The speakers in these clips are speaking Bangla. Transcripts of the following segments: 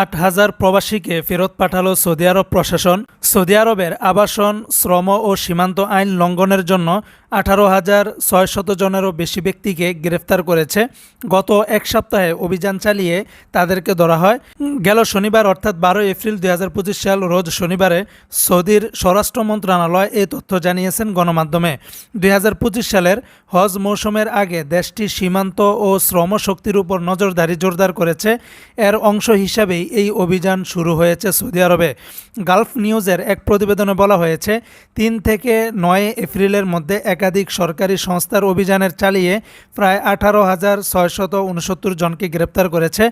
আট হাজার প্রবাসীকে ফেরত পাঠালো সৌদি আরব প্রশাসন। সৌদি আরবের আবাসন, শ্রম ও সীমান্ত আইন লঙ্ঘনের জন্য আঠারো হাজার ছয়শত জনেরও বেশি ব্যক্তিকে গ্রেফতার করেছে। গত এক সপ্তাহে অভিযান চালিয়ে তাদেরকে ধরা হয়। গেল শনিবার, অর্থাৎ বারোই এপ্রিল দুই হাজার পঁচিশ সাল, রোজ শনিবারে সৌদির স্বরাষ্ট্র মন্ত্রণালয় এই তথ্য জানিয়েছেন গণমাধ্যমে। দুই হাজার পঁচিশ সালের হজ মৌসুমের আগে দেশটির সীমান্ত ও শ্রম শক্তির উপর নজরদারি জোরদার করেছে। এর অংশ হিসাবেই এই অভিযান শুরু হয়েছে সৌদি আরবে। গালফ নিউজের এক প্রতিবেদনে বলা হয়েছে, তিন থেকে নয় এপ্রিলের মধ্যে একাধিক সরকারি সংস্থার অভিযানের চালিয়ে প্রায় আঠারো হাজার ছয়শত উনসত্তর জনকে গ্রেপ্তার করেছে।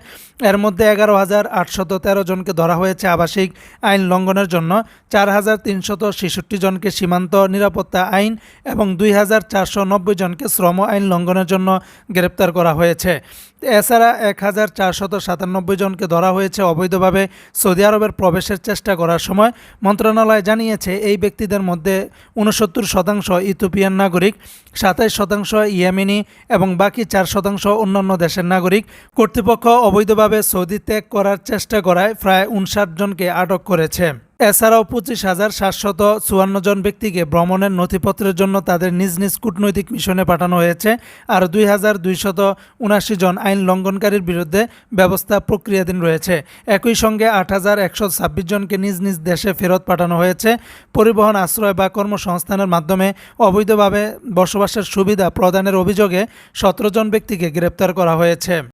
এর মধ্যে এগারো হাজার আটশত তেরো জনকে ধরা হয়েছে আবাসিক আইন লঙ্ঘনের জন্য, চার হাজার তিনশত ছেষট্টি জনকে সীমান্ত নিরাপত্তা আইন এবং দুই হাজার চারশো নব্বই জনকে শ্রম আইন লঙ্ঘনের জন্য গ্রেপ্তার করা হয়েছে। এছাড়া এক হাজার চারশত সাতানব্বই জনকে ধরা হয়েছে অবৈধভাবে সৌদি আরবের প্রবেশের চেষ্টা করার সময় মন্ত্রণালয় জানিয়েছে, এই ব্যক্তিদের মধ্যে উনসত্তর শতাংশ ইথিওপিয়ান নাগরিক, সাতাইশ শতাংশ ইয়েমেনি এবং বাকি চার শতাংশ অন্যান্য দেশের নাগরিক। কর্তৃপক্ষ অবৈধভাবে সৌদি ত্যাগ করার চেষ্টা করায় প্রায় উনষাট জনকে আটক করেছে। এছাড়াও পঁচিশ হাজার সাতশত চুয়ান্ন জন ব্যক্তিকে ভ্রমণের নথিপত্রের জন্য তাদের নিজ নিজ কূটনৈতিক মিশনে পাঠানো হয়েছে আর দুই হাজার দুইশত উনাশি জন আইন লঙ্ঘনকারীর বিরুদ্ধে ব্যবস্থা প্রক্রিয়াধীন রয়েছে। একই সঙ্গে আট হাজার একশো ছাব্বিশ জনকে নিজ নিজ দেশে ফেরত পাঠানো হয়েছে। পরিবহন আশ্রয় বা কর্মসংস্থানের মাধ্যমে অবৈধভাবে বসবাসের সুবিধা প্রদানের অভিযোগে সতেরো জন ব্যক্তিকে গ্রেপ্তার করা হয়েছে।